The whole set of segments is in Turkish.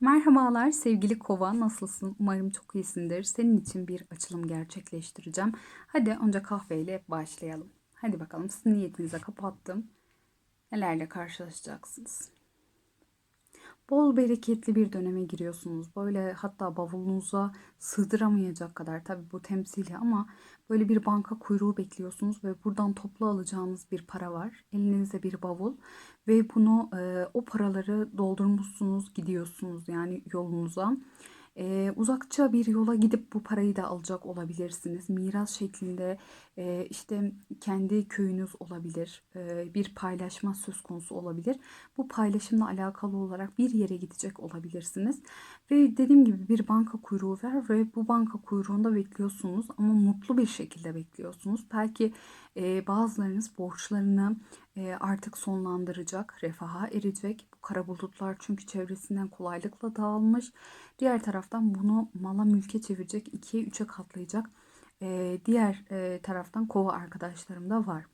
Merhabalar sevgili kova nasılsın? Umarım çok iyisindir. Senin için bir açılım gerçekleştireceğim. Hadi önce kahveyle başlayalım. Hadi bakalım sizin niyetinize kapattım. Nelerle karşılaşacaksınız? Bol bereketli bir döneme giriyorsunuz. Böyle hatta bavulunuza sığdıramayacak kadar tabii bu temsili ama böyle bir banka kuyruğu bekliyorsunuz ve buradan toplu alacağınız bir para var. Elinizde bir bavul ve bunu e, o paraları doldurmuşsunuz gidiyorsunuz yani yolunuza. Ee, uzakça bir yola gidip bu parayı da alacak olabilirsiniz. Miras şeklinde işte kendi köyünüz olabilir. Bir paylaşma söz konusu olabilir. Bu paylaşımla alakalı olarak bir yere gidecek olabilirsiniz. Ve dediğim gibi bir banka kuyruğu var ve bu banka kuyruğunda bekliyorsunuz ama mutlu bir şekilde bekliyorsunuz. Belki bazılarınız borçlarını artık sonlandıracak, refaha erecek. Bu kara bulutlar çünkü çevresinden kolaylıkla dağılmış. Diğer taraftan bunu mala mülke çevirecek, ikiye üçe katlayacak. E, diğer e, taraftan kova arkadaşlarım da var.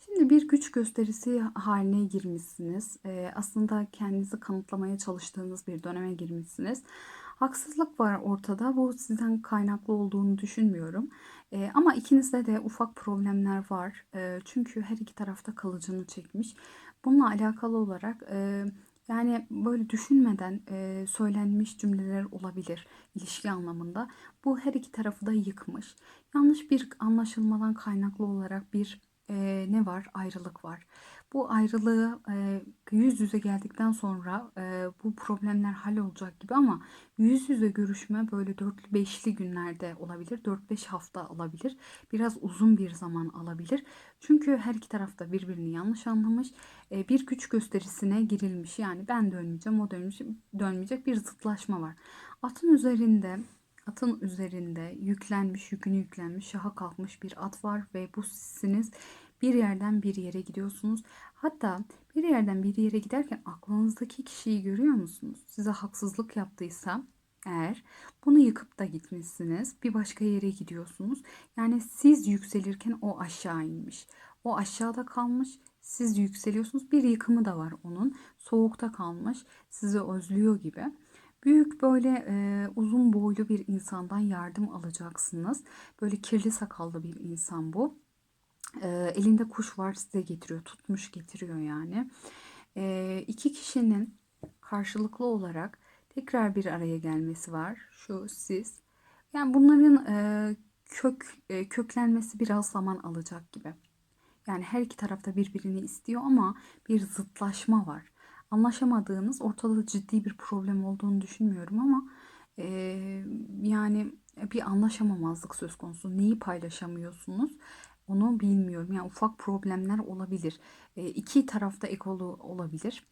Şimdi bir güç gösterisi haline girmişsiniz. E, aslında kendinizi kanıtlamaya çalıştığınız bir döneme girmişsiniz. Haksızlık var ortada. Bu sizden kaynaklı olduğunu düşünmüyorum. E, ama ikinizde de ufak problemler var. E, çünkü her iki tarafta kalıcını çekmiş. Bununla alakalı olarak e, yani böyle düşünmeden e, söylenmiş cümleler olabilir ilişki anlamında. Bu her iki tarafı da yıkmış. Yanlış bir anlaşılmadan kaynaklı olarak bir e, ne var? Ayrılık var. Bu ayrılığı e, yüz yüze geldikten sonra e, bu problemler hallolacak gibi ama yüz yüze görüşme böyle dörtlü beşli günlerde olabilir. Dört beş hafta alabilir. Biraz uzun bir zaman alabilir. Çünkü her iki tarafta birbirini yanlış anlamış. E, bir güç gösterisine girilmiş. Yani ben dönmeyeceğim, o dönmeyecek, dönmeyecek bir zıtlaşma var. Atın üzerinde Atın üzerinde yüklenmiş, yükünü yüklenmiş, şaha kalkmış bir at var ve bu sizsiniz. Bir yerden bir yere gidiyorsunuz. Hatta bir yerden bir yere giderken aklınızdaki kişiyi görüyor musunuz? Size haksızlık yaptıysa eğer bunu yıkıp da gitmişsiniz. Bir başka yere gidiyorsunuz. Yani siz yükselirken o aşağı inmiş. O aşağıda kalmış. Siz yükseliyorsunuz. Bir yıkımı da var onun. Soğukta kalmış. Sizi özlüyor gibi. Büyük böyle e, uzun boylu bir insandan yardım alacaksınız. Böyle kirli sakallı bir insan bu. E, elinde kuş var size getiriyor. Tutmuş getiriyor yani. E, iki kişinin karşılıklı olarak tekrar bir araya gelmesi var. Şu siz. Yani bunların e, kök e, köklenmesi biraz zaman alacak gibi. Yani her iki tarafta birbirini istiyor ama bir zıtlaşma var anlaşamadığınız ortada ciddi bir problem olduğunu düşünmüyorum ama e, yani bir anlaşamamazlık söz konusu. Neyi paylaşamıyorsunuz? Onu bilmiyorum. Yani ufak problemler olabilir. E, iki tarafta ekolu olabilir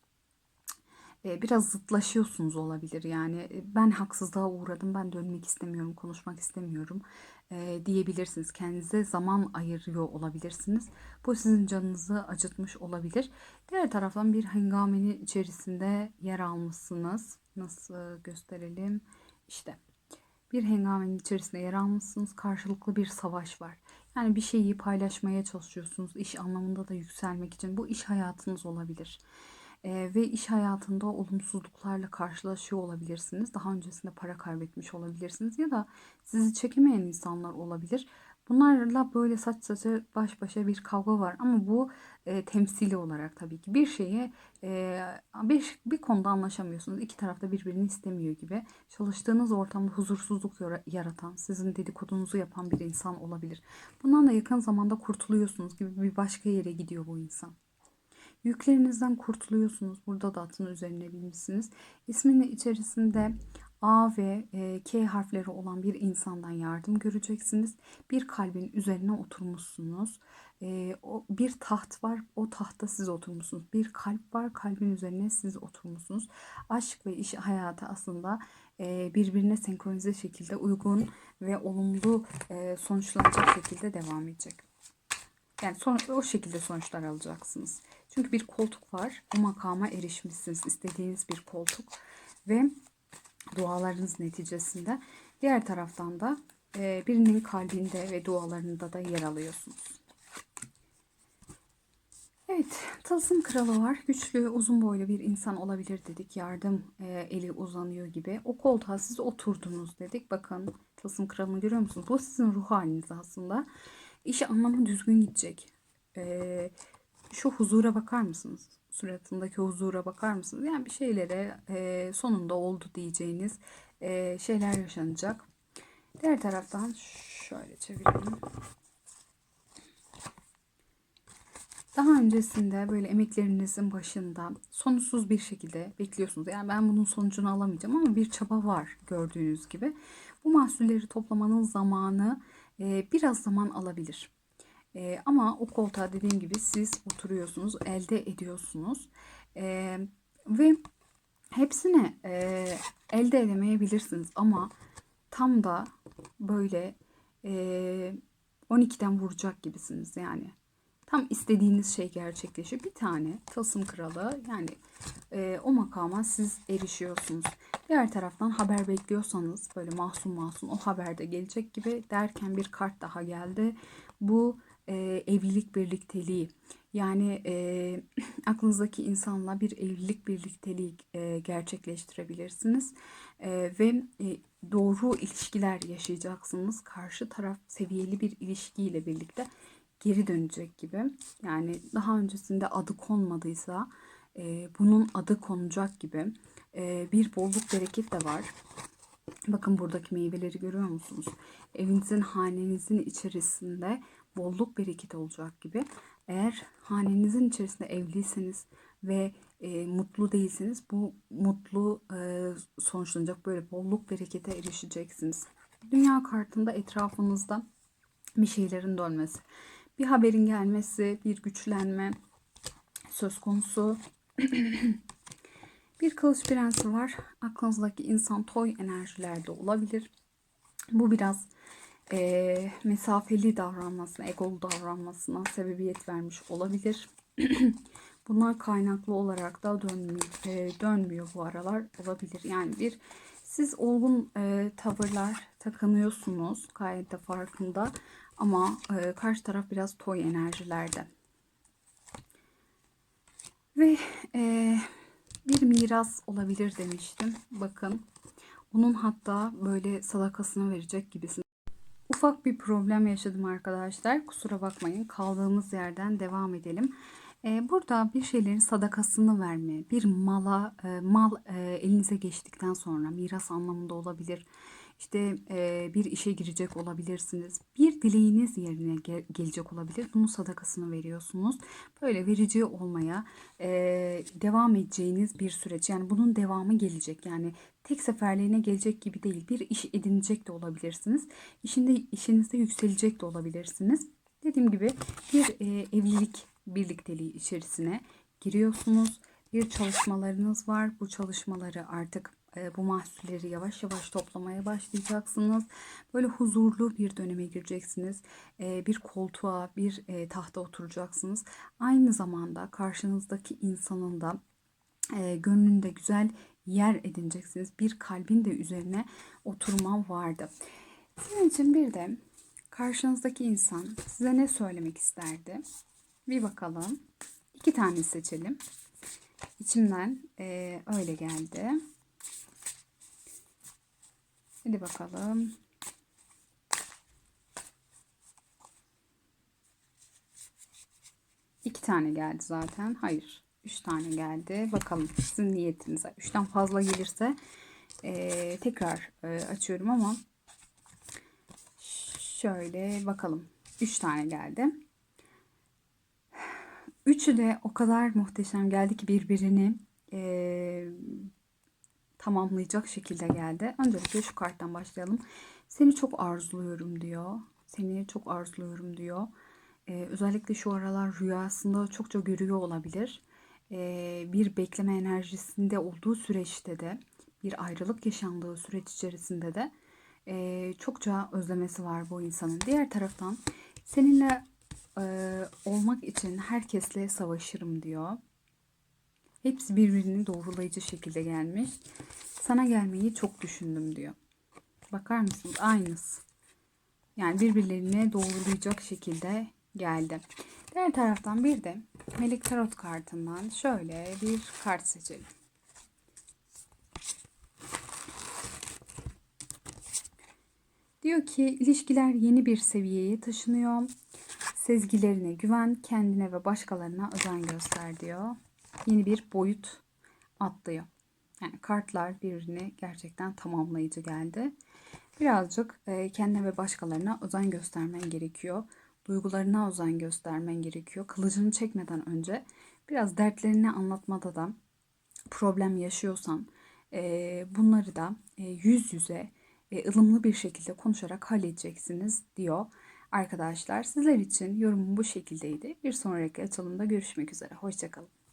biraz zıtlaşıyorsunuz olabilir. Yani ben haksızlığa uğradım, ben dönmek istemiyorum, konuşmak istemiyorum e, diyebilirsiniz. Kendinize zaman ayırıyor olabilirsiniz. Bu sizin canınızı acıtmış olabilir. Diğer taraftan bir hengamenin içerisinde yer almışsınız. Nasıl gösterelim? İşte bir hengamenin içerisinde yer almışsınız. Karşılıklı bir savaş var. Yani bir şeyi paylaşmaya çalışıyorsunuz. İş anlamında da yükselmek için. Bu iş hayatınız olabilir ve iş hayatında olumsuzluklarla karşılaşıyor olabilirsiniz. Daha öncesinde para kaybetmiş olabilirsiniz ya da sizi çekemeyen insanlar olabilir. Bunlarla böyle saç saça baş başa bir kavga var ama bu e, temsili olarak tabii ki bir şeye e, bir, bir konuda anlaşamıyorsunuz. İki tarafta birbirini istemiyor gibi. Çalıştığınız ortamda huzursuzluk yaratan, sizin dedikodunuzu yapan bir insan olabilir. Bundan da yakın zamanda kurtuluyorsunuz gibi bir başka yere gidiyor bu insan. Yüklerinizden kurtuluyorsunuz. Burada da atın üzerine binmişsiniz. İsminin içerisinde A ve e, K harfleri olan bir insandan yardım göreceksiniz. Bir kalbin üzerine oturmuşsunuz. E, bir taht var. O tahta siz oturmuşsunuz. Bir kalp var. Kalbin üzerine siz oturmuşsunuz. Aşk ve iş hayatı aslında e, birbirine senkronize şekilde uygun ve olumlu sonuçlanacak şekilde devam edecek. Yani son, o şekilde sonuçlar alacaksınız. Çünkü bir koltuk var. Bu makama erişmişsiniz. istediğiniz bir koltuk. Ve dualarınız neticesinde diğer taraftan da e, birinin kalbinde ve dualarında da yer alıyorsunuz. Evet, tılsım kralı var. Güçlü, uzun boylu bir insan olabilir dedik. Yardım e, eli uzanıyor gibi. O koltuğa siz oturdunuz dedik. Bakın tılsım kralını görüyor musunuz? Bu sizin ruh haliniz aslında. İşi anlamı düzgün gidecek. E, şu huzura bakar mısınız? Suratındaki huzura bakar mısınız? Yani bir şeylere e, sonunda oldu diyeceğiniz e, şeyler yaşanacak. Diğer taraftan şöyle çevirelim. Daha öncesinde böyle emeklerinizin başında sonuçsuz bir şekilde bekliyorsunuz. Yani ben bunun sonucunu alamayacağım ama bir çaba var gördüğünüz gibi. Bu mahsulleri toplamanın zamanı e, biraz zaman alabilir. E, ama o koltuğa dediğim gibi siz oturuyorsunuz, elde ediyorsunuz. E, ve hepsini e, elde edemeyebilirsiniz ama tam da böyle e, 12'den vuracak gibisiniz yani tam istediğiniz şey gerçekleşiyor. Bir tane tılsım kralı yani e, o makama siz erişiyorsunuz. Diğer taraftan haber bekliyorsanız böyle masum masum o haberde gelecek gibi derken bir kart daha geldi. Bu e, evlilik birlikteliği yani e, aklınızdaki insanla bir evlilik birlikteliği e, gerçekleştirebilirsiniz e, ve e, doğru ilişkiler yaşayacaksınız. Karşı taraf seviyeli bir ilişkiyle birlikte geri dönecek gibi. Yani daha öncesinde adı konmadıysa e, bunun adı konacak gibi e, bir bolluk bereket de var. Bakın buradaki meyveleri görüyor musunuz? Evinizin, hanenizin içerisinde bolluk bereket olacak gibi. Eğer hanenizin içerisinde evliyseniz ve e, mutlu değilseniz bu mutlu e, sonuçlanacak. Böyle bolluk berekete erişeceksiniz. Dünya kartında etrafınızda bir şeylerin dönmesi bir haberin gelmesi, bir güçlenme söz konusu. bir kılıç prensi var. Aklınızdaki insan toy enerjilerde olabilir. Bu biraz e, mesafeli davranmasına, egolu davranmasına sebebiyet vermiş olabilir. Bunlar kaynaklı olarak da dönmüyor, e, dönmüyor bu aralar olabilir. Yani bir siz olgun e, tavırlar takınıyorsunuz gayet de farkında ama e, karşı taraf biraz toy enerjilerde. Ve e, bir miras olabilir demiştim. Bakın bunun hatta böyle sadakasını verecek gibisin. Ufak bir problem yaşadım arkadaşlar. Kusura bakmayın. Kaldığımız yerden devam edelim. Ee, burada bir şeylerin sadakasını verme, bir mala, e, mal e, elinize geçtikten sonra miras anlamında olabilir işte e, bir işe girecek olabilirsiniz. Bir dileğiniz yerine gel- gelecek olabilir. Bunun sadakasını veriyorsunuz. Böyle verici olmaya e, devam edeceğiniz bir süreç. Yani bunun devamı gelecek. Yani tek seferliğine gelecek gibi değil. Bir iş edinecek de olabilirsiniz. İşinde işinizde yükselecek de olabilirsiniz. Dediğim gibi bir e, evlilik birlikteliği içerisine giriyorsunuz. Bir çalışmalarınız var. Bu çalışmaları artık bu mahsulleri yavaş yavaş toplamaya başlayacaksınız. Böyle huzurlu bir döneme gireceksiniz. E, bir koltuğa, bir e, tahta oturacaksınız. Aynı zamanda karşınızdaki insanın da gönlünde güzel yer edineceksiniz. Bir kalbin de üzerine oturma vardı. Sizin için bir de karşınızdaki insan size ne söylemek isterdi? Bir bakalım. İki tane seçelim. İçimden e, öyle geldi. Hadi bakalım. İki tane geldi zaten. Hayır. Üç tane geldi. Bakalım sizin niyetinize. Üçten fazla gelirse e, tekrar e, açıyorum ama şöyle bakalım. Üç tane geldi. Üçü de o kadar muhteşem geldi ki birbirini e, tamamlayacak şekilde geldi. Öncelikle şu karttan başlayalım. Seni çok arzuluyorum diyor. Seni çok arzuluyorum diyor. Ee, özellikle şu aralar rüyasında çokça görüyor olabilir. Ee, bir bekleme enerjisinde olduğu süreçte de bir ayrılık yaşandığı süreç içerisinde de e, çokça özlemesi var bu insanın. Diğer taraftan seninle e, olmak için herkesle savaşırım diyor. Hepsi birbirini doğrulayıcı şekilde gelmiş. Sana gelmeyi çok düşündüm diyor. Bakar mısınız? Aynısı. Yani birbirlerine doğrulayacak şekilde geldi. Diğer taraftan bir de Melik Tarot kartından şöyle bir kart seçelim. Diyor ki ilişkiler yeni bir seviyeye taşınıyor. Sezgilerine güven, kendine ve başkalarına özen göster diyor. Yeni bir boyut atlıyor. Yani kartlar birbirini gerçekten tamamlayıcı geldi. Birazcık e, kendine ve başkalarına özen göstermen gerekiyor. Duygularına özen göstermen gerekiyor. Kılıcını çekmeden önce biraz dertlerini anlatmada da problem yaşıyorsan e, bunları da e, yüz yüze ılımlı bir şekilde konuşarak halledeceksiniz diyor. Arkadaşlar sizler için yorumum bu şekildeydi. Bir sonraki açılımda görüşmek üzere. Hoşçakalın.